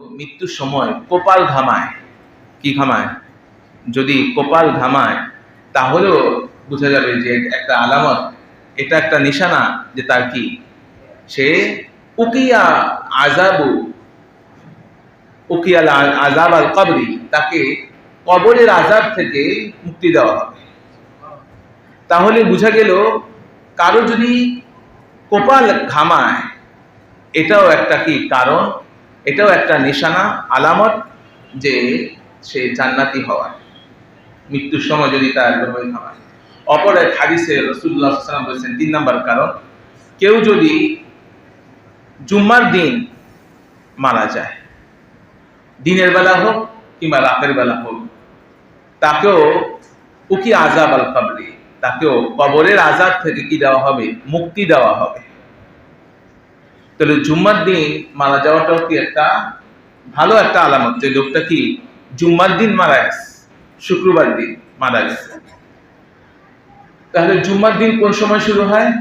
মৃত্যুর সময় কপাল ঘামায়। কি ঘামায়? যদি কপাল ঘামায়, তাহলেও বোঝা যাবে যে একটা আলামত, এটা একটা নিশানা যে তার কি? সে উকিয়া আজাবু উকিয়াল আজাব আল কবরি, তাকে কবরের আজাব থেকে মুক্তি দেওয়া হবে। তাহলে বোঝা গেল, কারও যদি কপাল ঘামায়, এটাও একটা কি কারণ? এটাও একটা নিশানা, আলামত যে সে জান্নাতি হওয়ার। মৃত্যুর সময় যদি তার কপাল ঘামায় অপর এক হাদিসে রসুল্লাহ সাল্লাম বলেছেন, তিন নম্বর কারণ, কেউ যদি জুম্মার দিন মারা যায়, দিনের বেলা হোক কিংবা রাতের বেলা হোক, তাকেও উকি আজাব আল কাবরি তাকেও কবরের আজাদ থেকে কি দেওয়া হবে? মুক্তি দেওয়া হবে। তাহলে জুম্মার দিন মারা যাওয়াটাও কি একটা ভালো একটা আলামত যে লোকটা কি জুম্মার দিন মারা গেছে, শুক্রবার দিন মারা গেছে? তাহলে জুম্মার দিন কোন সময় শুরু হয়?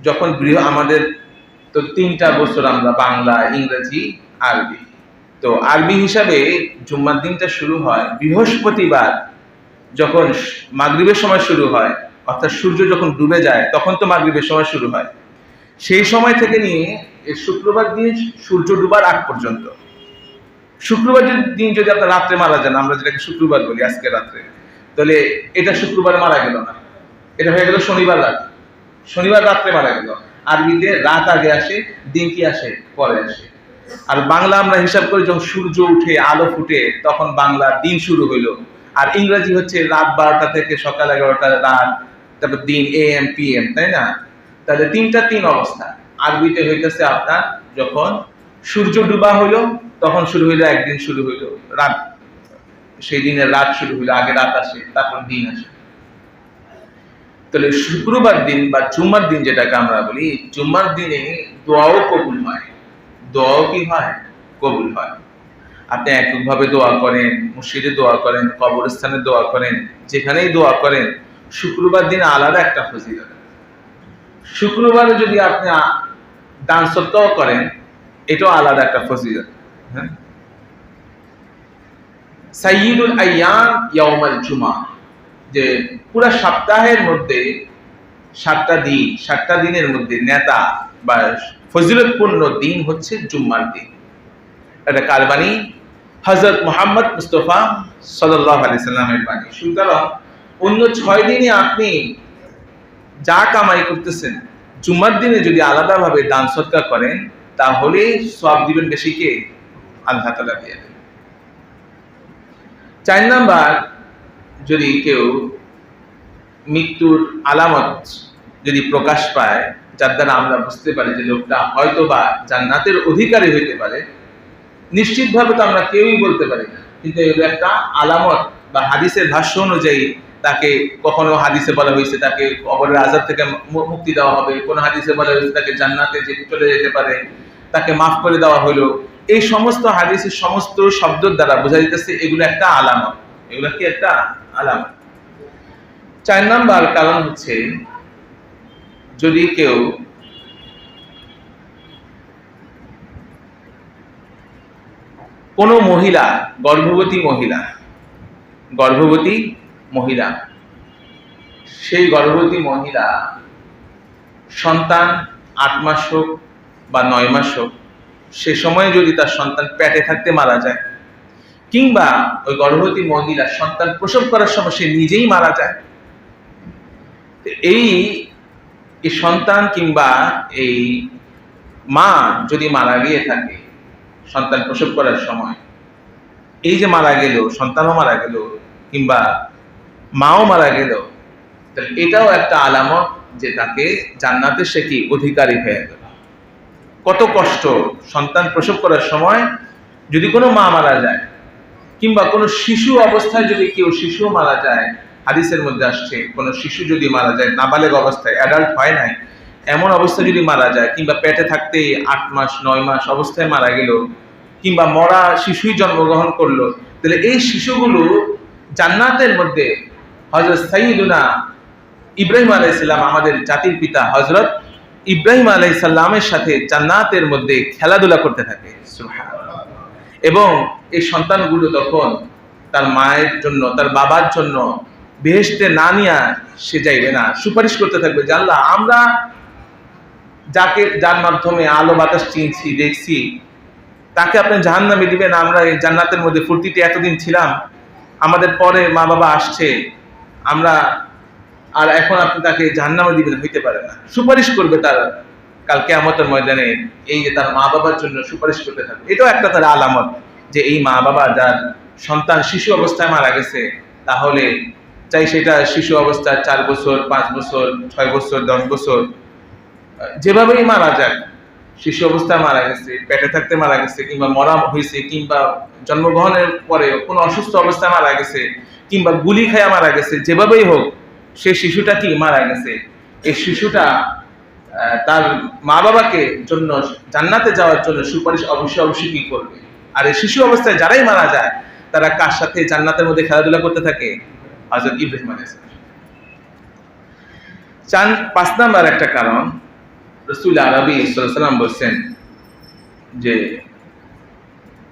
যখন গৃহ, আমাদের তো তিনটা বছর আমরা বাংলা, ইংরেজি, আরবি। তো আরবি হিসাবে জুম্মার দিনটা শুরু হয় বৃহস্পতিবার, যখন মাগরিবের সময় শুরু হয়, অর্থাৎ সূর্য যখন ডুবে যায়, তখন তো মাগরিবের সময় শুরু হয়। সেই সময় থেকে নিয়ে শুক্রবার দিন সূর্য ডুবার আগ পর্যন্ত। শুক্রবার দিন যদি আপনার রাত্রে মারা যান, আমরা যেটাকে শুক্রবার বলি আজকে রাত্রে, তাহলে এটা শুক্রবার মারা গেল না। এটা হয়ে গেল শনিবার রাত। শনিবার রাত্রে মারা গেল। আরবিতে রাত আগে আসে, দিন কি আসে? পরে আসে। আর বাংলা আমরা হিসাব করি যখন সূর্য উঠে, আলো ফুটে, তখন বাংলা দিন শুরু হইল। আর ইংরেজি হচ্ছে রাত বারোটা থেকে সকাল এগারোটা রাত, তারপর দিন এ এম পি এম তাই না? তাহলে তিনটা তিন অবস্থা। আরবিতে হইতেছে আপনার যখন সূর্য ডুবা হইল, তখন শুরু হইল, একদিন শুরু হইল। রাত, সেই দিনের রাত শুরু হইল, আগে রাত আসে, তারপর দিন আসে। তাহলে শুক্রবার দিন বা জুম্মার দিন যেটাকে আমরা বলি, জুম্মার দিনে দোয়াও কবুল হয়। দোয়াও কি হয়? কবুল হয়। আপনি এককভাবে দোয়া করেন, মসজিদে দোয়া করেন, কবরস্থানে দোয়া করেন, যেখানেই দোয়া করেন, শুক্রবার দিন আলাদা একটা ফজিলত। শুক্রবারে যদি আপনি দান সত্ত্বও করেন, এটাও আলাদা একটা ফজিলত হ্যাঁ? সাইয়িদুল আইয়াম ইয়াউমাল জুমা, যে পুরা সপ্তাহের মধ্যে সাতটা দিন, সাতটা দিনের মধ্যে নেতা বা ফজিলতপূর্ণ দিন হচ্ছে জুম্মার দিন। এটা কার বাণী? হজরত মোহাম্মদ মুস্তফা সাল্লাহ আলি সাল্লামের বাণী। সুতরাং অন্য ছয় দিনে আপনি যা কামাই করতেছেন, জুম্মার দিনে যদি আলাদাভাবে দান সৎকার করেন, তাহলে সব দিবেন বেশি কে আল্লাহ তালা দিয়ে। চার নাম্বার, যদি কেউ মৃত্যুর আলামত যদি প্রকাশ পায়, যার দ্বারা আমরা বুঝতে পারি যে লোকটা হয়তো বা জান্নাতের অধিকারী হইতে পারে, নিশ্চিতভাবে তো আমরা কেউই বলতে পারি না কিন্তু এগুলো একটা আলামত বা হাদিসের ভাষ্য অনুযায়ী তাকে কখনো হাদিসে বলা হয়েছে, তাকে কবরের আজাদ থেকে মুক্তি দেওয়া হবে। কোন হাদিসে বলা হয়েছে তাকে জান্নাতে যে চলে যেতে পারে, তাকে মাফ করে দেওয়া হলো। এই সমস্ত হাদিসের সমস্ত শব্দের দ্বারা বোঝা যেতেছে এগুলো একটা আলামত। এগুলো কি একটা আলামত? চার নাম্বার কারণ হচ্ছে, যদি কেউ কোনো মহিলা, গর্ভবতী মহিলা, গর্ভবতী মহিলা। সেই গর্ভবতী মহিলা সন্তান আট মাস হোক বা নয় মাস হোক, সে সময়ে যদি তার সন্তান পেটে থাকতে মারা যায় কিংবা ওই গর্ভবতী মহিলা সন্তান প্রসব করার সময় সে নিজেই মারা যায় এই সন্তান কিংবা এই মা যদি মারা গিয়ে থাকে সন্তান প্রসব করার সময়, এই যে মারা গেল, সন্তানও মারা গেল কিংবা মাও মারা গেল। এটাও একটা আলামত যে তাকে জান্নাতে সে কি অধিকারী হয়ে গেল। কত কষ্ট সন্তান প্রসব করার সময় যদি কোনো মা মারা যায়, কিংবা কোনো শিশু অবস্থায় যদি কেউ শিশু মারা যায়, হাদিসের মধ্যে আসছে, কোনো শিশু যদি মারা যায়, নাবালেগ অবস্থায় অ্যাডাল্ট হয় নাই, এমন অবস্থা যদি মারা যায়, কিংবা পেটে থাকতে আট মাস, নয় মাস অবস্থায় মারা গেল, কিংবা মরা শিশুই জন্মগ্রহণ করল, তাহলে এই শিশুগুলো জান্নাতের মধ্যে হজরত সাইদুনা ইব্রাহিম আলাইসাল্লাম আমাদের জাতির পিতা হজরত ইব্রাহিম আলাইসাল্লামের সাথে জান্নাতের মধ্যে খেলাধুলা করতে থাকে। এবং এই সন্তানগুলো তখন তার মায়ের জন্য, তার বাবার জন্য বেহেশতে না নিয়ে সে যাইবে না। সুপারিশ করতে থাকবে জানলা আমরা যাকে, যার মাধ্যমে আলো বাতাস চিনছি, দেখছি, তাকে আপনি জাহান্নামে দিবেন, আমরা এই জান্নাতের মধ্যে ফুর্তিতে এতদিন ছিলাম, আমাদের পরে মা বাবা আসছে আমরা আর এখন আপনি তাকে জাহান্নামে দিবেন হইতে পারে না। সুপারিশ করবে তার কাল কেয়ামতের ময়দানে এই যে তার মা বাবার জন্য সুপারিশ করতে থাকবে। এটাও একটা তার আলামত যে এই মা বাবা যার সন্তান শিশু অবস্থায় মারা গেছে, তাহলে চাই সেটা শিশু অবস্থায় চার বছর, পাঁচ বছর, ছয় বছর, দশ বছর যেভাবেই মারা যাক শিশু অবস্থায় মারা গেছে, পেটে থাকতে মারা গেছে, কিংবা মরা হয়েছে, কিংবা জন্মগ্রহণের পরে কোনো অসুস্থ অবস্থায় মারা গেছে, কিংবা গুলি খায়া মারা গেছে, যেভাবেই হোক, সে শিশুটা কি মারা গেছে? এই শিশুটা তার মা বাবাকে জন্য জান্নাতে যাওয়ার জন্য সুপারিশ অবশ্যই অবশ্যই কি করবে? আর এই শিশু অবস্থায় যারাই মারা যায়, তারা কার সাথে জান্নাতের মধ্যে খেলাধুলা করতে থাকে? হজরত ইব্রাহিম আলাইহিস সালাম। চান, পাঁচ নাম্বার একটা কারণ রসুল আরবি সাল্লাম বলছেন যে,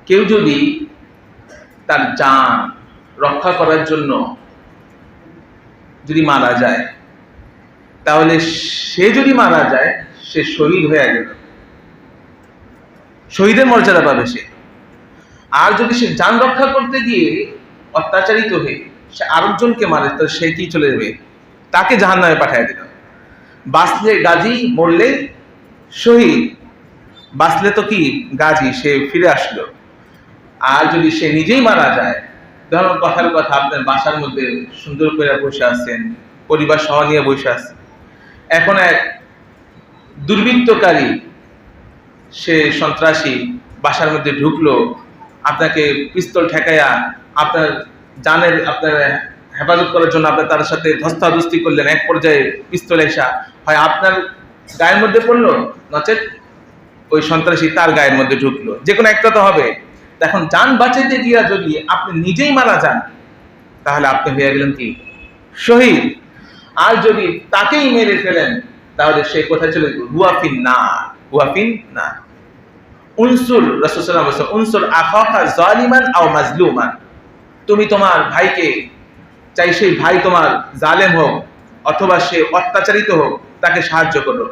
কেউ যদি তার জান রক্ষা করার জন্য যদি মারা যায়, তাহলে সে যদি মারা যায়, সে শহীদ হয়ে গেল। শহীদের মর্যাদা পাবে সে। আর যদি সে যান রক্ষা করতে গিয়ে অত্যাচারিত হয়ে সে আরেকজনকে মারে তো সে কি চলে যাবে? তাকে জাহান নামে পাঠিয়ে দিল। বাঁচলে গাজী মরলে শহীদ। বাঁচলে তো কি গাজী? সে ফিরে আসলো। আর যদি সে নিজেই মারা যায় ধরুন কথার কথা, আপনার বাসার মধ্যে সুন্দর করে বসে আছেন, পরিবার সহ নিয়ে বসে আছেন। এখন এক দুর্বৃত্তকারী, সে সন্ত্রাসী বাসার মধ্যে ঢুকলো। আপনাকে পিস্তল ঠেকাইয়া আপনার জানের, আপনার হেফাজত করার জন্য আপনার তার সাথে ধস্তাধস্তি করলেন, এক পর্যায়ে পিস্তল এসা। হয় আপনার গায়ের মধ্যে পড়ল? নচেত ওই সন্ত্রাসী তার গায়ের মধ্যে ঢুকলো। যে কোনো একটা তো হবে। এখন যান বাঁচাইতে গিয়া যদি আপনি নিজেই মারা যান, তাহলে আপনি হয়ে গেলেন কি? শহীদ। আর যদি তাকেই মেরে ফেলেন, তাহলে সে কোথায় চলে হুয়াফিন না হুয়াফিন না উনসুর বলেছেন, উনসুর আখাকা জালিমান আও মাজলুমান। তুমি তোমার ভাইকে চাই সেই ভাই তোমার জালেম হোক অথবা সে অত্যাচারিত হোক, তাকে সাহায্য করো।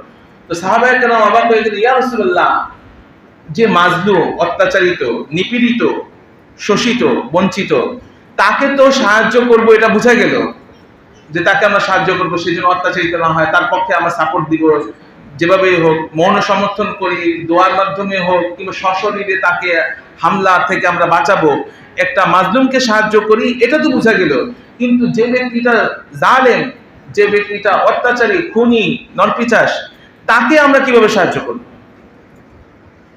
তো সাহাবায়ে কেরাম অবাক হয়ে গেল ইয়া রাসূলুল্লাহ, যে মাজলুম, অত্যাচারিত, নিপীড়িত, শোষিত, বঞ্চিত, তাকে তো সাহায্য করব এটা বোঝা গেল যে তাকে আমরা সাহায্য করব, সেই জন্য অত্যাচারিত না হয়। তার পক্ষে আমরা সাপোর্ট দিব, যেভাবেই হোক, মৌন সমর্থন করি, দোয়ার মাধ্যমে হোক, কিংবা সশরীরে তাকে হামলা থেকে আমরা বাঁচাবো, একটা মাজলুমকে সাহায্য করি, এটা তো বোঝা গেল। কিন্তু যে ব্যক্তিটা জালেম, যে ব্যক্তিটা অত্যাচারী, খুনি, নরপিচাস, তাকে আমরা কীভাবে সাহায্য করব?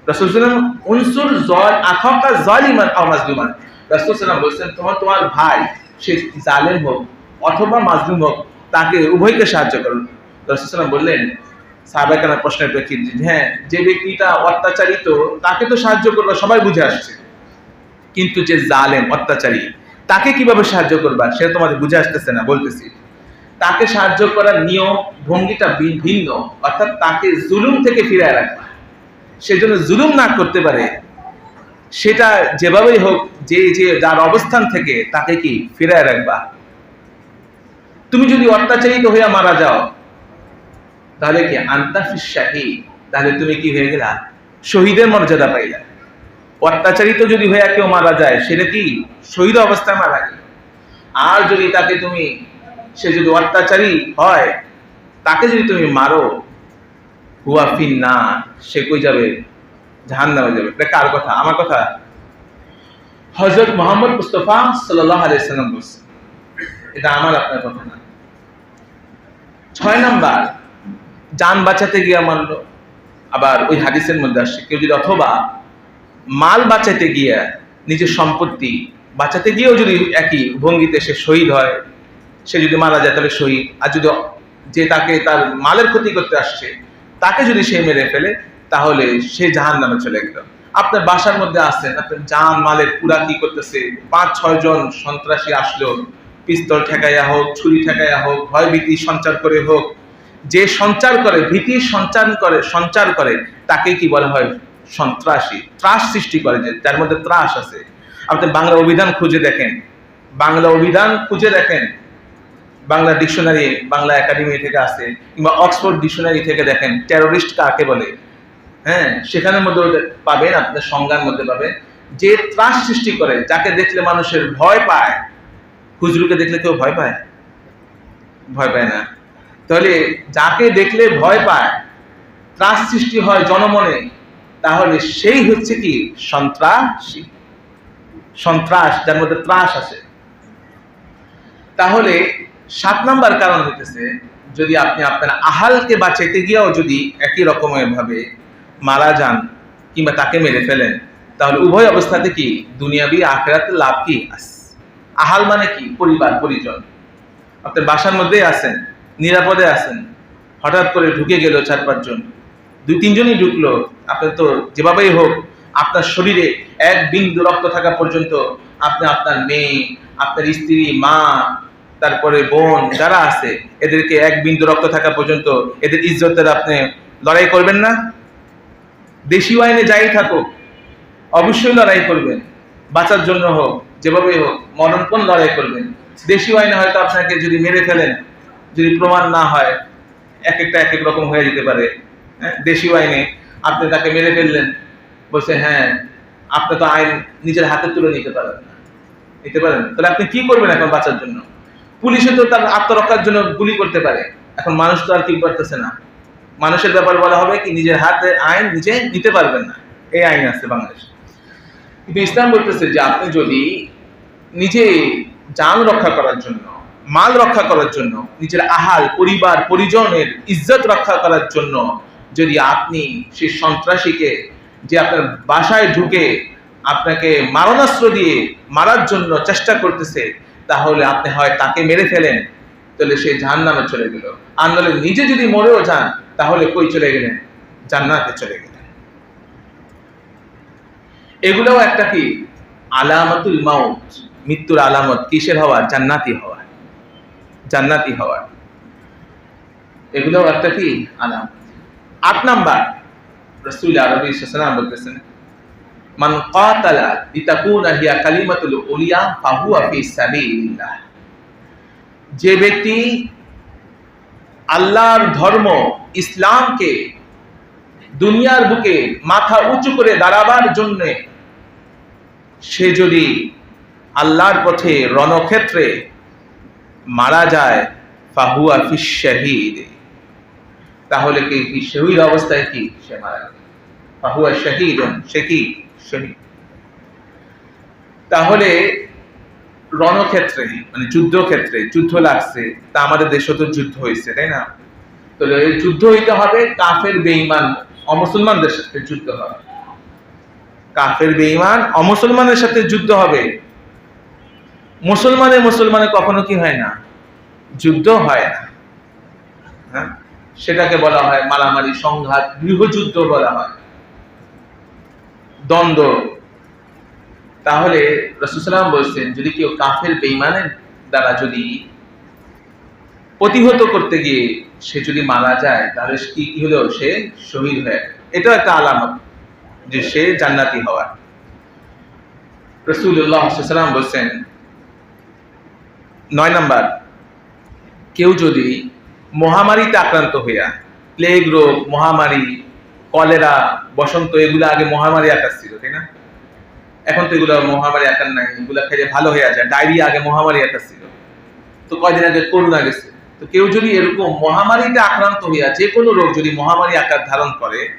রাসূলুল্লাহ উনসুর জল, আখাকা জালিমান আও মাজলুমান। রাসূলুল্লাহ বলছেন, তোমার তোমার ভাই, সে জালেম হোক অথবা মাজলুম হোক, তাকে উভয়কে সাহায্য করুন রাসূলুল্লাহ বললেন সাহাবায়ে প্রশ্নের প্রেক্ষিতে হ্যাঁ যে ব্যক্তিটা অত্যাচারিত, তাকে তো সাহায্য করবা, সবাই বুঝে আসছে। কিন্তু যে জালেম, অত্যাচারী তাকে কীভাবে সাহায্য করবা? সে তোমাদের বুঝে আসতেছে না, বলতেছি। তাকে সাহায্য করার নিয়ম, ভঙ্গিটা ভিন্ন, অর্থাৎ তাকে জুলুম থেকে ফিরায় রাখবা। সেজন্য জুলুম না করতে পারে, সেটা যেভাবেই হোক, যে যে যার অবস্থান থেকে তাকে কি ফিরায় রাখবা। তুমি যদি অত্যাচারিত হইয়া মারা যাও, তাহলে কি আন্তাফিস শাহী? তাহলে তুমি কি হয়ে গেলা? শহীদের মর্যাদা পাইলা। অত্যাচারিত যদি হইয়া কেউ মারা যায়, সেটা কি শহীদ অবস্থায় মারা গেল? আর যদি তাকে তুমি, সে যদি অত্যাচারী হয়, তাকে যদি তুমি মারো হুয়াফিন না সে কই যাবে? জাহান নামে যাবে। এটা কার কথা? আমার কথা? হজরত মোহাম্মদ মুস্তফা সাল্লাহ আলাইসাল্লাম বলছে। এটা আমার, আপনার কথা না। ছয় নাম্বার, যান বাঁচাতে গিয়ে মানলো আবার ওই হাদিসের মধ্যে আসছে, কেউ যদি অথবা মাল বাঁচাতে গিয়ে নিজের সম্পত্তি বাঁচাতে গিয়েও যদি একই ভঙ্গিতে সে শহীদ হয়, সে যদি মারা যায় তাহলে শহীদ। আর যদি যে তাকে তার মালের ক্ষতি করতে আসছে, তাকে যদি সে মেরে ফেলে, তাহলে সে জাহান নামে চলে গেল। আপনার বাসার মধ্যে আসছেন আপনার জান, মালের পুরা কি করতেছে? পাঁচ, ছয় জন সন্ত্রাসী আসলো। পিস্তল ঠেকাইয়া হোক, ছুরি ঠেকাইয়া হোক ভয় ভীতি সঞ্চার করে হোক, যে সঞ্চার করে, ভীতি সঞ্চার করে সঞ্চার করে তাকে কি বলা হয় সন্ত্রাসী ত্রাস। সৃষ্টি করে যে তার মধ্যে ত্রাস আছে। আপনি বাংলা অভিধান খুঁজে দেখেন। বাংলা অভিধান খুঁজে দেখেন। বাংলা ডিকশনারি, বাংলা একাডেমি থেকে আছে কিংবা অক্সফোর্ড ডিকশনারি থেকে দেখেন, টেরোরিস্ট কাকে বলে। হ্যাঁ সেখানের মধ্যে পাবেন, আপনার সংজ্ঞার মধ্যে পাবেন। যে ত্রাস সৃষ্টি করে, যাকে দেখলে মানুষের ভয় পায় খুজরুকে দেখলে কেউ ভয় পায়? ভয় পায় না। তাহলে যাকে দেখলে ভয় পায়, ত্রাস সৃষ্টি হয় জনমনে। তাহলে সেই হচ্ছে কি? সন্ত্রাসী। সন্ত্রাস, যার মধ্যে ত্রাস আছে। তাহলে সাত নাম্বার কারণ হইতেছে, যদি আপনি আপনার আহালকে বাঁচাইতে গিয়েও যদি একই রকমের ভাবে মারা যান কিংবা তাকে মেরে ফেলেন, তাহলে উভয় অবস্থাতে কি? দুনিয়াবি আখেরাতে লাভ কি? আহাল মানে কি? পরিবার, পরিজন। আপনার বাসার মধ্যেই আছেন, নিরাপদে আছেন। হঠাৎ করে ঢুকে গেল চার পাঁচজন। দুই তিনজনই ঢুকলো। আপনার তো যেভাবেই হোক, আপনার শরীরে এক বিন্দু রক্ত থাকা পর্যন্ত আপনি আপনার মেয়ে, আপনার স্ত্রী, মা, তারপরে বোন যারা আছে, এদেরকে এক বিন্দু রক্ত থাকা পর্যন্ত এদের ইজ্জতের আপনি লড়াই করবেন না? দেশি আইনে যাই থাকুক, অবশ্যই লড়াই করবেন। বাঁচার জন্য হোক, যেভাবেই হোক মরণপণ লড়াই করবেন। দেশি আইনে হয়তো আপনাকে যদি মেরে ফেলেন, যদি প্রমাণ না হয়, এক একটা এক এক রকম হয়ে যেতে পারে। দেশীয় আইনে আপনি তাকে মেরে ফেললেন। বলছে হ্যাঁ আপনি তো আইন নিজের হাতে তুলে নিতে পারেন না। নিতে পারেন তাহলে আপনি কি করবেন এখন বাঁচার জন্য? পুলিশে তো তার আত্মরক্ষার জন্য গুলি করতে পারে। এখন মানুষ তো আর কি করতেছে না। মানুষের ব্যাপার বলা হবে কি, নিজের হাতে আইন নিজে নিতে পারবেন না। এই আইন আছে বাংলাদেশে। কিন্তু ইসলাম বলতেছে যে আপনি যদি নিজে যান রক্ষা করার জন্য, মাল রক্ষা করার জন্য, নিজের আহাল, পরিবার, পরিজনের ইজ্জত রক্ষা করার জন্য যদি আপনি সেই সন্ত্রাসীকে যে আপনার বাসায় ঢুকে আপনাকে মারণাস্ত্র দিয়ে মারার জন্য চেষ্টা করতেছে, তাহলে আপনি হয় তাকে মেরে ফেলেন, তাহলে সে জাহান নামে চলে গেল। আর নাহলে নিজে যদি মরেও যান, তাহলে কই চলে গেলেন? জান্নাতে চলে গেলেন। এগুলোও একটা কি? আলামতুল মাউত। মৃত্যুর আলামত কিসের হওয়া জান্নাতি হওয়া জান্নাতি হওয়ার। এগুলোও একটা কি? আলামত। আট নাম্বার। রসুল আরবি বলতেছেন, মান কাতালা হিয়া কালিমাতুল উলিয়া ফাহুয়া ফি সাবিলিল্লাহ। যে ব্যক্তি আল্লাহর ধর্ম ইসলামকে দুনিয়ার বুকে মাথা উঁচু করে দাঁড়াবার জন্য সে যদি আল্লাহর পথে রণক্ষেত্রে মারা যায়, ফাহুয়া ফিস শাহিদ। তাহলে কি কি শহীদ অবস্থায় কি সে মারা গেল? শাহিদ সে কি? শহীদ তাহলে রণক্ষেত্রে মানে যুদ্ধক্ষেত্রে যুদ্ধ লাগছে, তা আমাদের দেশে তো যুদ্ধ হয়েছে, তাই না? তো যুদ্ধ হইতে হবে, কাফের বেঈমান, অমুসলমানদের সাথে যুদ্ধ হবে। কাফের বেঈমান অমুসলমানের সাথে যুদ্ধ হবে। মুসলমানে মুসলমানে কখনো কি হয় না? যুদ্ধ হয় না। হ্যাঁ? সেটাকে বলা হয় মারামারি সংঘাত, গৃহযুদ্ধ বলা হয়। দ্বন্দ্ব। তাহলে রসুলাম বলছেন, যদি কেউ কাফের বেইমানের দ্বারা যদি প্রতিহত করতে গিয়ে সে যদি মারা যায়, তাহলে কি কি হলেও সে শহীদ হয়ে এটাও একটা আলামত যে সে জান্নাতি হওয়ার। রসুল্লাহ বলছেন, নয় নাম্বার, কেউ যদি মহামারীতে আক্রান্ত হইয়া প্লেগ রোগ, মহামারী, কলেরা, বসন্ত, এগুলো আগে মহামারী আকার ছিল, তাই না? এখন তো এগুলো মহামারী আকার নাই, এগুলো খেলে ভালো হয়ে যায়, ডায়রিয়া আগে মহামারী আকার ছিল। তো কয়দিন আগে করোনা গেছে। তো কেউ যদি এরকম মহামারীতে আক্রান্ত হইয়া যে কোনো রোগ যদি মহামারী আকার ধারণ করে,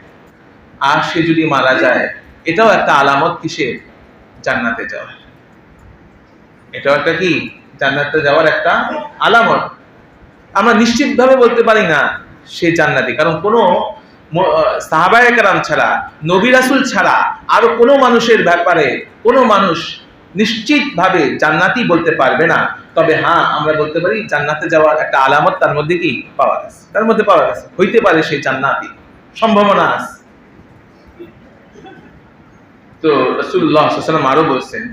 আর সে যদি মারা যায়, এটাও একটা আলামত কিসের? জান্নাতে যাওয়ার। এটাও একটা কি? জান্নাতে যাওয়ার একটা আলামত। আমরা নিশ্চিতভাবে বলতে পারি না সে জান্নাতি। কারণ কোনো সাহাবায়করাম ছাড়া ছাড়া, আরও কোনো মানুষের ব্যাপারে কোনো মানুষ নিশ্চিতভাবে জান্নাতি বলতে পারবে না। তবে হ্যাঁ আমরা বলতে পারি জান্নাতে যাওয়ার একটা আলামত তার মধ্যে কি? পাওয়া গেছে। তার মধ্যে পাওয়া গেছে। হইতে পারে সেই জান্নাতি। সম্ভাবনা আছে। তো রসুল্লাহ আরও বলছেন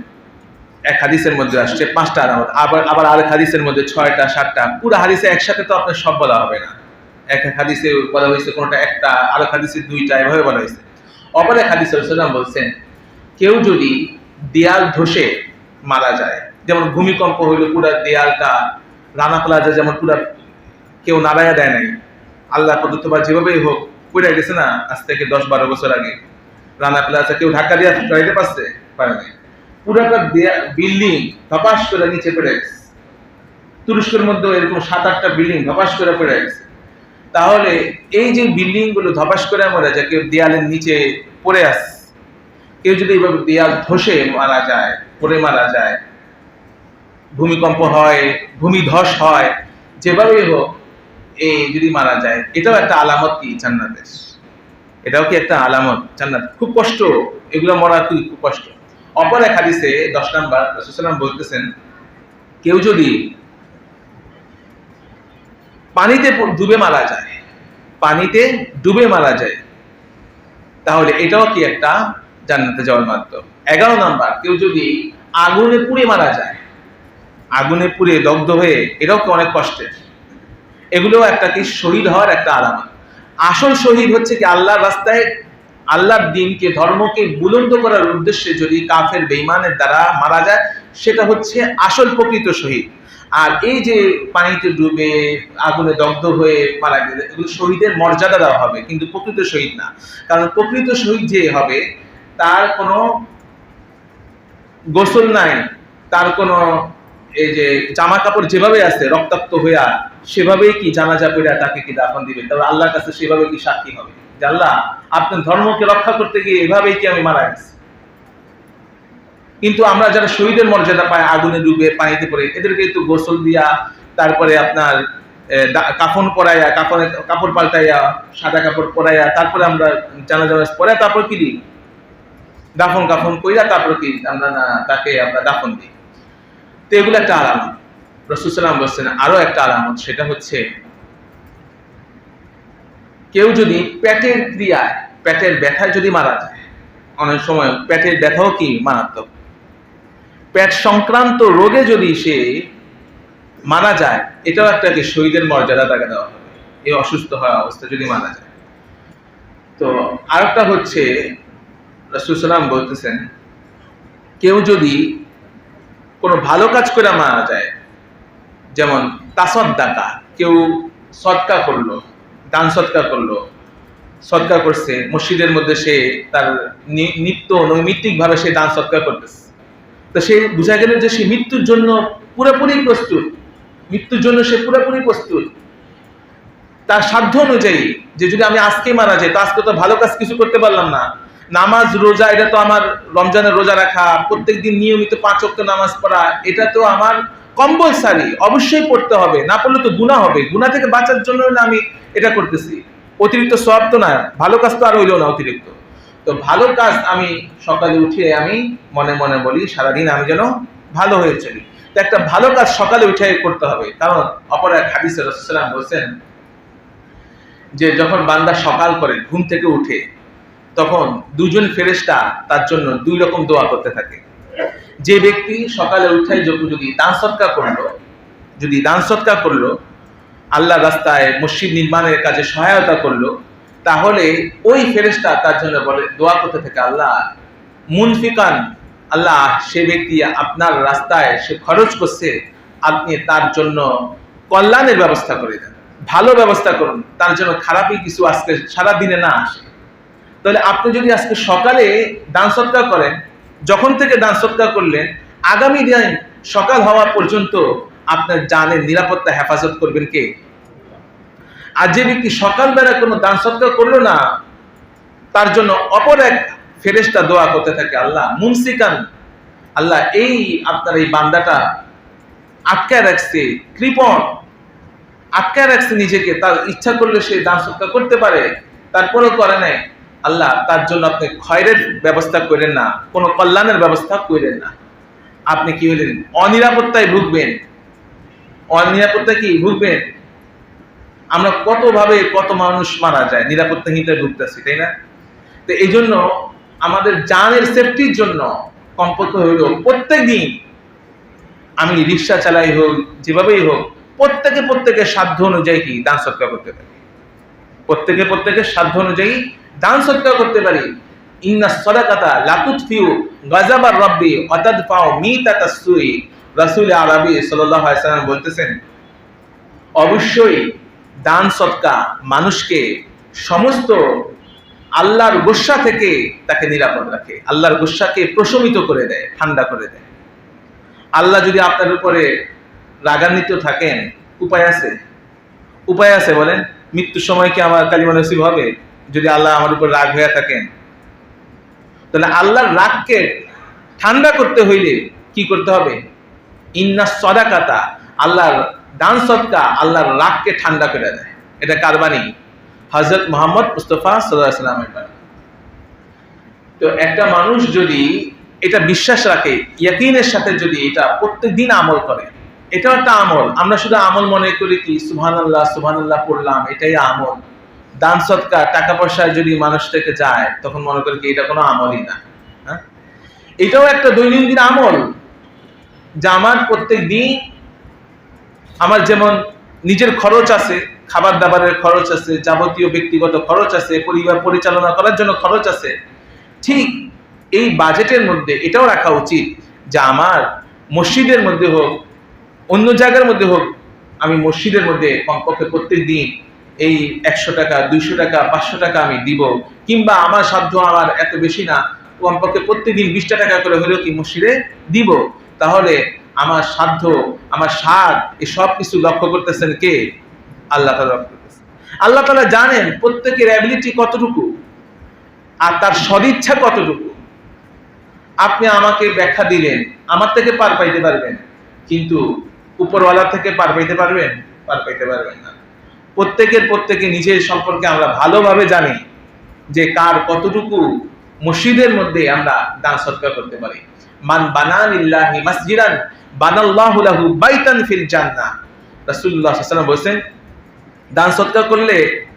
এক হাদিসের মধ্যে আসছে, পাঁচটা আলামত আবার আবার আরেক হাদিসের মধ্যে ছয়টা, সাতটা। পুরো হাদিসে একসাথে তো আপনার সব বলা হবে না। এক এক হাদিসে বলা হয়েছে, কোনটা একটা, আরেক হাদিসে দুইটা, এভাবে বলা হয়েছে। অপর এক হাদিস রসুলাম বলছেন, কেউ যদি দেয়াল ধসে মারা যায়, যেমন ভূমিকম্প হইল পুরো দেয়ালটা, রানা প্লাজা যেমন পুরা কেউ নাড়াইয়া দেয় নাই, আল্লাহ প্রদত্ত বা যেভাবেই হোক পড়ে গেছে না, আজ থেকে দশ বারো বছর আগে, রানা প্লাজা কেউ ধাক্কা দিয়ে দাঁড়াইতে পারছে? পারে নাই। পুরাটা বিল্ডিং ধপাস করে নিচে পড়ে গেছে। তুরস্কের মধ্যে এরকম সাত, আটটা বিল্ডিং ধপাস করে পড়ে গেছে। তাহলে এই যে বিল্ডিংগুলো ধপাস করে মরে যায় কেউ দেয়ালের নিচে পড়ে আসছে, কেউ যদি এইভাবে দেয়াল ধসে মারা যায়, পড়ে মারা যায়, ভূমিকম্প হয় ভূমিধস হয়, যেভাবেই হোক এই যদি মারা যায়, এটাও একটা আলামত কি জান্নাতের? এটাও কি একটা আলামত জান্নাত? খুব কষ্ট, এগুলো মরা খুব কষ্ট? অপর এক হাদিসে দশ নাম্বার রসুলাম বলতেছেন, কেউ যদি পানিতে ডুবে মারা যায়, পানিতে ডুবে মারা যায়, তাহলে এটাও কি একটা জান্নাতে যাওয়ার মাধ্যম? এগারো নাম্বার, কেউ যদি আগুনে পুড়ে মারা যায়, আগুনে পুড়ে দগ্ধ হয়ে, এটাও কি অনেক কষ্টের? এগুলো একটা কি শহীদ হওয়ার একটা আলামত আসল শহীদ হচ্ছে কি আল্লাহর রাস্তায় আল্লাহর দিনকে, ধর্মকে বুলন্দ করার উদ্দেশ্যে যদি কাফের বেইমানের দ্বারা মারা যায়, সেটা হচ্ছে আসল প্রকৃত শহীদ। আর এই যে পানিতে ডুবে আগুনে দগ্ধ হয়ে মারা গেলে, এগুলো শহীদের মর্যাদা দেওয়া হবে, কিন্তু প্রকৃত শহীদ না। কারণ প্রকৃত শহীদ যে হবে, তার কোনো গোসল নাই, তার কোনো এই যে জামা কাপড় যেভাবে আছে রক্তাক্ত হইয়া সেভাবেই কি জানাজা করে তাকে কি দাফন দিবে তবে আল্লাহর কাছে সেভাবে কি সাক্ষী হবে? যে আল্লাহ, আপনার ধর্মকে রক্ষা করতে গিয়ে এভাবেই কি আমি মারা গেছি? কিন্তু আমরা যারা শহীদের মর্যাদা পাই আগুনে ডুবে পানিতে পড়ে, এদেরকে একটু গোসল দিয়া, তারপরে আপনার কাফন পরাইয়া কাপড়ে কাপড় পাল্টাইয়া, সাদা কাপড় পরাইয়া, তারপরে আমরা জানাজা পরে তারপর কি দিই? দাফন কাফন কইরা তারপর কি আমরা না, তাকে আমরা দাফন দিই? তো এগুলো একটা আলামত। রসুলাম বলছেন, আরও একটা আলামত, সেটা হচ্ছে কেউ যদি পেটের ক্রিয়ায়, পেটের ব্যথায় যদি মারা যায়, অনেক সময় পেটের ব্যথাও কি মারাত্মক? পেট সংক্রান্ত রোগে যদি সে মারা যায়, এটাও একটা কি শহীদের মর্যাদা তাকে দেওয়া হবে। এই অসুস্থ হওয়া অবস্থা যদি মারা যায়। তো আরেকটা হচ্ছে রসুলাম বলতেছেন, কেউ যদি কোনো ভালো কাজ করে মারা যায়। যেমন তাসদ্দাকা, কেউ সৎকা করল, দান সৎকা করল সৎকার করছে, মসজিদের মধ্যে সে তার নিত্য নৈমিত্তিকভাবে সে দান সৎকার করতেছে। তো সে বোঝা গেল যে সে মৃত্যুর জন্য পুরোপুরি প্রস্তুত, মৃত্যুর জন্য সে পুরোপুরি প্রস্তুত। তার সাধ্য অনুযায়ী যে যদি আমি আজকে মারা যাই, তো আজকে তো ভালো কাজ কিছু করতে পারলাম না। নামাজ, রোজা, এটা তো আমার রমজানের রোজা রাখা। প্রত্যেকদিন নিয়মিত পাঁচ ওয়াক্ত নামাজ পড়া, এটা তো আমার কম্পালসারি অবশ্যই পড়তে হবে। না পড়লে তো গুণা হবে। গুণা থেকে বাঁচার জন্য আমি এটা করতেছি। অতিরিক্ত সব তো না, ভালো কাজ তো আর হইল না অতিরিক্ত। তো ভালো কাজ আমি সকালে উঠে আমি মনে মনে বলি, সারাদিন আমি যেন ভালো হয়ে চলি। তো একটা ভালো কাজ সকালে উঠে করতে হবে। কারণ অপর এক বলছেন যে, যখন বান্দা সকাল করে, ঘুম থেকে উঠে তখন দুজন ফেরেশতা তার জন্য দুই রকম দোয়া করতে থাকে। যে ব্যক্তি সকালে উঠে যদি দান সৎকার করল, যদি দান সৎকার করল, আল্লাহ রাস্তায় মসজিদ নির্মাণের কাজে সহায়তা করল, তাহলে ওই ফেরেশতা তার জন্য বলে, দোয়া করতে থাকে, আল্লাহ, মুনফিকান, আল্লাহ, সে ব্যক্তি আপনার রাস্তায় সে খরচ করছে, আপনি তার জন্য কল্যাণের ব্যবস্থা করে দেন, ভালো ব্যবস্থা করুন, তার জন্য খারাপই কিছু আজকে সারাদিনে না আসে। তাহলে আপনি যদি আজকে সকালে দান সৎকার করেন, যখন থেকে দান সৎকার করলেন, আগামী দিন সকাল হওয়া পর্যন্ত আপনার জানের নিরাপত্তা হেফাজত করবেন কে? আর যে ব্যক্তি সকালবেলা কোনো দান সৎকার করল না, তার জন্য অপর এক ফেরেশতা দোয়া করতে থাকে, আল্লাহ, মুন্সিকান, আল্লাহ, এই আপনার এই বান্দাটা আটকায় রাখছে, কৃপণ, আটকায় রাখছে নিজেকে, তার ইচ্ছা করলে সে দান সৎকার করতে পারে, তারপরেও করে নাই। আল্লাহ তার জন্য আপনি ক্ষয়ের ব্যবস্থা করেন না, কোনো কল্যাণের ব্যবস্থা করেন না। আপনি কি হলেন? অনিরাপত্তায় ভুগবেন। অনিরাপত্তায় কি? ভুগবেন। আমরা কত ভাবে কত মানুষ মারা যায়, নিরাপত্তাহীনতায় ভুগতেছি, তাই না? তো এই জন্য আমাদের জানের সেফটির জন্য কমপক্ষে হইল প্রত্যেক দিন আমি রিক্সা চালাই হোক, যেভাবেই হোক, প্রত্যেকে প্রত্যেকের সাধ্য অনুযায়ী কি? দান সৎকার করতে পারি। প্রত্যেকে প্রত্যেকের সাধ্য অনুযায়ী দান সৎকার করতে পারি। ইন্না সদাকাতা লাতুতফিউ গাজাবার রব্বি অতাদফাউ মিতাতাস সুই। রাসূল আরবি আলাইহি সাল্লাম বলতেছেন, অবশ্যই দান সৎকা মানুষকে সমস্ত আল্লাহর গোস্বা থেকে তাকে নিরাপদ রাখে। আল্লাহর গোস্বাকে প্রশমিত করে দেয়, ঠান্ডা করে দেয়। আল্লাহ যদি আপনার উপরে রাগান্বিত থাকেন, উপায় আছে? উপায় আছে বলেন, মৃত্যুর সময় কি আমার কালিমা নসিব হবে? যদি আল্লাহ আমার উপর রাগ হয়ে থাকেন, তাহলে আল্লাহর রাগকে ঠান্ডা করতে হইলে কি করতে হবে? ইন্না সদাকাতা, আল্লাহর দান সদকা আল্লাহর রাগকে ঠান্ডা করে দেয়। এটা কারবানি হজরত মোহাম্মদ মুস্তফা সাল্লাহ সাল্লামের বাণী। তো একটা মানুষ যদি এটা বিশ্বাস রাখে, ইয়াকিনের সাথে যদি এটা প্রত্যেক দিন আমল করে, এটাও একটা আমল। আমরা শুধু আমল মনে করি কি সুহান আল্লাহ সুহান আল্লাহ পড়লাম, এটাই আমল। দান সৎকার, টাকা পয়সা যদি মানুষ থেকে যায়, তখন মনে করি কি এটা কোনো আমলই না হ্যাঁ? এটাও একটা দৈনন্দিন আমল যা আমার প্রত্যেক দিন আমার যেমন নিজের খরচ আছে খাবার দাবারের খরচ আছে, যাবতীয় ব্যক্তিগত খরচ আছে, পরিবার পরিচালনা করার জন্য খরচ আছে, ঠিক এই বাজেটের মধ্যে এটাও রাখা উচিত যে আমার মসজিদের মধ্যে হোক, অন্য জায়গার মধ্যে হোক, আমি মসজিদের মধ্যে কমপক্ষে প্রত্যেক দিন এই একশো টাকা, দুইশো টাকা, পাঁচশো টাকা আমি দিব, কিংবা আমার সাধ্য আমার এত বেশি না কমপক্ষে প্রত্যেকদিন বিশটা টাকা করে হলেও কি মসজিদে দিব? তাহলে আমার সাধ্য, আমার স্বাদ, এই সব কিছু লক্ষ্য করতেছেন কে? আল্লাহ তালা লক্ষ্য করতেছেন। আল্লাহ তালা জানেন প্রত্যেকের অ্যাবিলিটি কতটুকু, আর তার সদিচ্ছা কতটুকু। আপনি আমাকে ব্যাখ্যা দিলেন, আমার থেকে পার পাইতে পারবেন, কিন্তু উপরওয়ালা থেকে পার পাইতে পারবেন, পার পাইতে পারবেন না। প্রত্যেকের প্রত্যেকে নিজের সম্পর্কে আমরা ভালোভাবে জানি যে কার কতটুকু মসজিদের মধ্যে আমরা দান সৎকার করতে পারি। মান বানান ইল্লাহি মাসজিদান বানাল্লাহু লাহু বাইতান ফিল জান্নাহ। রাসূলুল্লাহ সাল্লাল্লাহু আলাইহি দান সৎকার করলে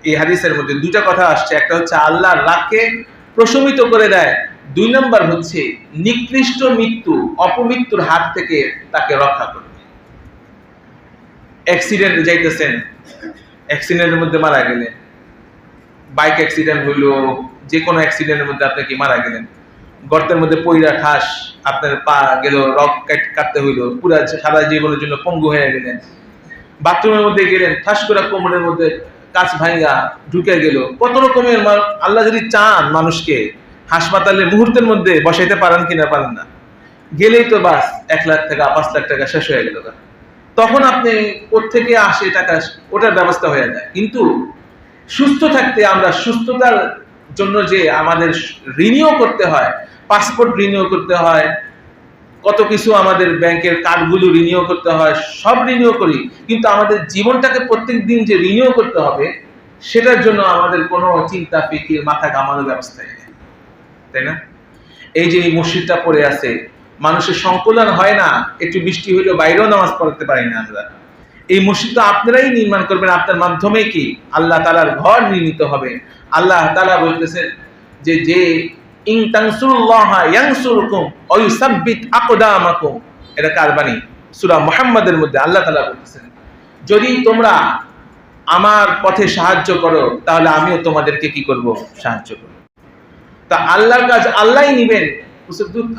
এই হাদিসের মধ্যে দুইটা কথা আসছে। একটা হচ্ছে আল্লাহর রাগকে প্রশমিত করে দেয়। দুই নম্বর হচ্ছে নিকৃষ্ট মৃত্যু, অপমৃত্যুর হাত থেকে তাকে রক্ষা করবে অ্যাক্সিডেন্টে যাইতেছেন। অ্যাক্সিডেন্টের মধ্যে মারা গেলেন। বাইক অ্যাক্সিডেন্ট হইল যে কোনো অ্যাক্সিডেন্টের মধ্যে আপনি কি মারা গেলেন? গর্তের মধ্যে পইরা ঠাস আপনার পা গেল, রক কাট- কাটতে হইল, পুরা সারা জীবনের জন্য পঙ্গু হয়ে গেলেন। বাথরুমের মধ্যে গেলেন, ঠাস করে কোমরের মধ্যে কাঁচ ভাঙ্গা ঢুকে গেল। কত রকমের আল্লাহ যদি চান মানুষকে হাসপাতালে মুহূর্তের মধ্যে বসাইতে পারেন কিনা পারেন না। গেলেই তো বাস, এক লাখ টাকা, পাঁচ লাখ টাকা শেষ হয়ে গেল তখন আপনি থেকে আসে টাকা, ওটার ব্যবস্থা হয়ে যায়। কিন্তু সুস্থ থাকতে আমরা সুস্থতার জন্য যে আমাদের রিনিউ করতে হয়, পাসপোর্ট রিনিউ করতে হয়, কত কিছু আমাদের ব্যাংকের কার্ডগুলো রিনিউ করতে হয়, সব রিনিউ করি। কিন্তু আমাদের জীবনটাকে প্রত্যেক দিন যে রিনিউ করতে হবে, সেটার জন্য আমাদের কোনো চিন্তা, ফিকির, মাথা ঘামানোর ব্যবস্থা নেই। তাই না? এই যে এই মসজিদটা পড়ে আছে মানুষের সংকুলন হয় না, একটু বৃষ্টি হইলেও বাইরেও নামাজ পড়তে পারি না আমরা। এই মসজিদ তো আপনারাই নির্মাণ করবেন, আপনার মাধ্যমে কি? আল্লাহ তালার ঘর নির্মিত হবে। আল্লাহ তালা বলতেছেন যে যে, ইং তানসুরুল্লাহ ইয়ানসুরুকুম ওয়া ইউসাব্বিত আকদামাকুম। এটা কার সূরা মুহাম্মাদের মধ্যে আল্লাহ তাআলা বলতেছেন, যদি তোমরা আমার পথে সাহায্য করো, তাহলে আমিও তোমাদেরকে কি করব? সাহায্য করব। তা আল্লাহর কাজ আল্লাহই নিবেন।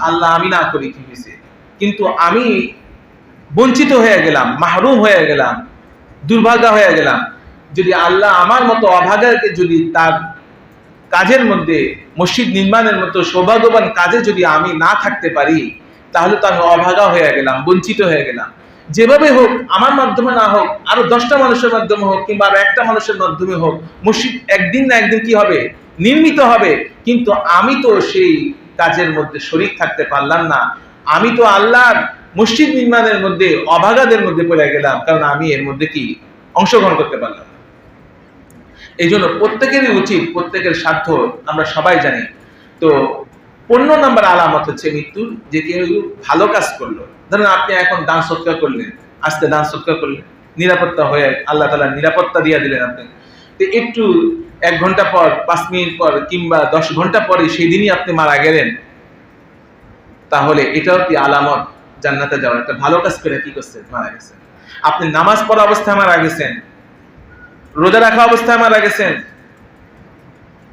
আল্লাহ, আমি না করি, কি হয়েছে কিন্তু আমি বঞ্চিত হয়ে গেলাম, মাহরুম হয়ে গেলাম, দুর্ভাগা হয়ে গেলাম। যদি আল্লাহ আমার মতো অভাগাকে যদি তার কাজের মধ্যে, মসজিদ নির্মাণের মতো সৌভাগ্যবান কাজে যদি আমি না থাকতে পারি, তাহলে তো আমি অভাগা হয়ে গেলাম, বঞ্চিত হয়ে গেলাম। যেভাবে হোক, আমার মাধ্যমে না হোক, আরও দশটা মানুষের মাধ্যমে হোক, কিংবা আরও একটা মানুষের মাধ্যমে হোক, মসজিদ একদিন না একদিন কি হবে? নির্মিত হবে। কিন্তু আমি তো সেই কাজের মধ্যে শরিক থাকতে পারলাম না। আমি তো আল্লাহর মসজিদ নির্মাণের মধ্যে অভাগাদের মধ্যে পড়ে গেলাম, কারণ আমি এর মধ্যে কি অংশগ্রহণ করতে পারলাম এই জন্য প্রত্যেকেরই উচিত, প্রত্যেকের স্বার্থ আমরা সবাই জানি। তো পনেরো নম্বর আলামত হচ্ছে মৃত্যুর, যে কেউ ভালো কাজ করল। ধরেন আপনি এখন দান সৎকার করলেন, আস্তে দান সৎকার করলেন, নিরাপত্তা হয়ে আল্লাহ তালা নিরাপত্তা দিয়ে দিলেন আপনি তো একটু এক ঘণ্টা পর, পাঁচ মিনিট পর, কিংবা দশ ঘণ্টা পরে সেই দিনই আপনি মারা গেলেন, তাহলে এটাও কি আলামত জান্নাতে যাওয়ার? একটা ভালো কাজ করে কি করছেন? মারা গেছেন। আপনি নামাজ পড়া অবস্থায় মারা গেছেন, রোজা রাখা অবস্থায় মারা গেছেন,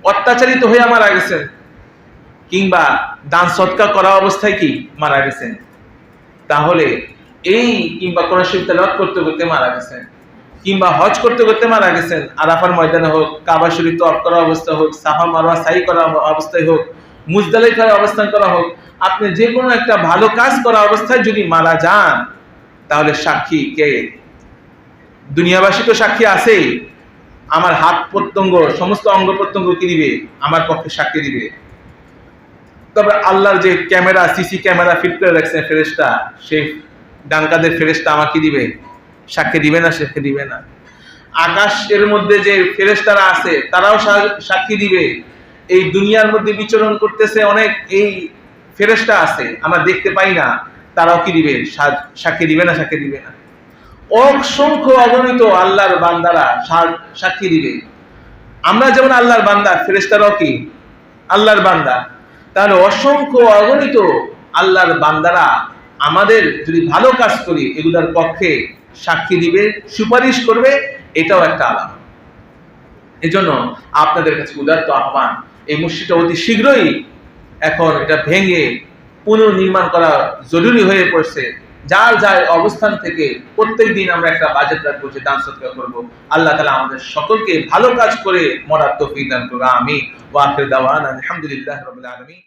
অত্যাচারিত হয়ে মারা গেছেন, কিংবা দান সৎকার করা অবস্থায় কি মারা গেছেন? তাহলে এই কিংবা কোন শিব করতে করতে মারা গেছেন। কিংবা হজ করতে করতে মারা গেছেন। আরাফার ময়দানে হোক, কাবা শরীফ তফ করা অবস্থা হোক, সাফা মারওয়া সাই করা অবস্থায় হোক মুজদালিফায় অবস্থান করা হোক, আপনি যে কোনো একটা ভালো কাজ করা অবস্থায় যদি মারা যান, তাহলে সাক্ষী কে? দুনিয়াবাসী তো সাক্ষী আছেই। আমার হাত প্রত্যঙ্গ, সমস্ত অঙ্গ প্রত্যঙ্গ কি দিবে? আমার পক্ষে সাক্ষী দিবে। তবে আল্লাহর যে ক্যামেরা, সিসি ক্যামেরা ফিট করে রাখছেন ফেরেশতা সেই ডাঙ্কাদের ফেরেশতা আমাকে দিবে। সাক্ষী দিবে না, সাক্ষী দিবে না। আকাশের মধ্যে যে ফেরেশতারা আছে, তারাও সাক্ষী দিবে। এই দুনিয়ার মধ্যে বিচরণ করতেছে অনেক এই ফেরেশতা আছে, আমরা দেখতে পাই না, তারাও কি দিবে? সাক্ষী দিবে না, সাক্ষী দিবে না। অসংখ্য অগণিত আল্লাহর বান্দারা সাক্ষী দিবে। আমরা যেমন আল্লাহর বান্দা, ফেরেশতারাও কি? আল্লাহর বান্দা। তাহলে অসংখ্য অগণিত আল্লাহর বান্দারা আমাদের যদি ভালো কাজ করি, এগুলোর পক্ষে সাক্ষী দিবে, সুপারিশ করবে, এটাও একটা আলাদা। এজন্য আপনাদের কাছে উদাত্ত আহ্বান, এই মসজিদটা অতি শীঘ্রই এখন এটা ভেঙে পুনর্নির্মাণ করা জরুরি হয়ে পড়ছে। যার যার অবস্থান থেকে প্রত্যেক দিন আমরা একটা বাজেট রাখব, যে দান সৎকার করব। আল্লাহ তালা আমাদের সকলকে ভালো কাজ করে মরার দান করব আমি ওয়াকির দাওয়ান আলহামদুলিল্লাহ রবিল আলমী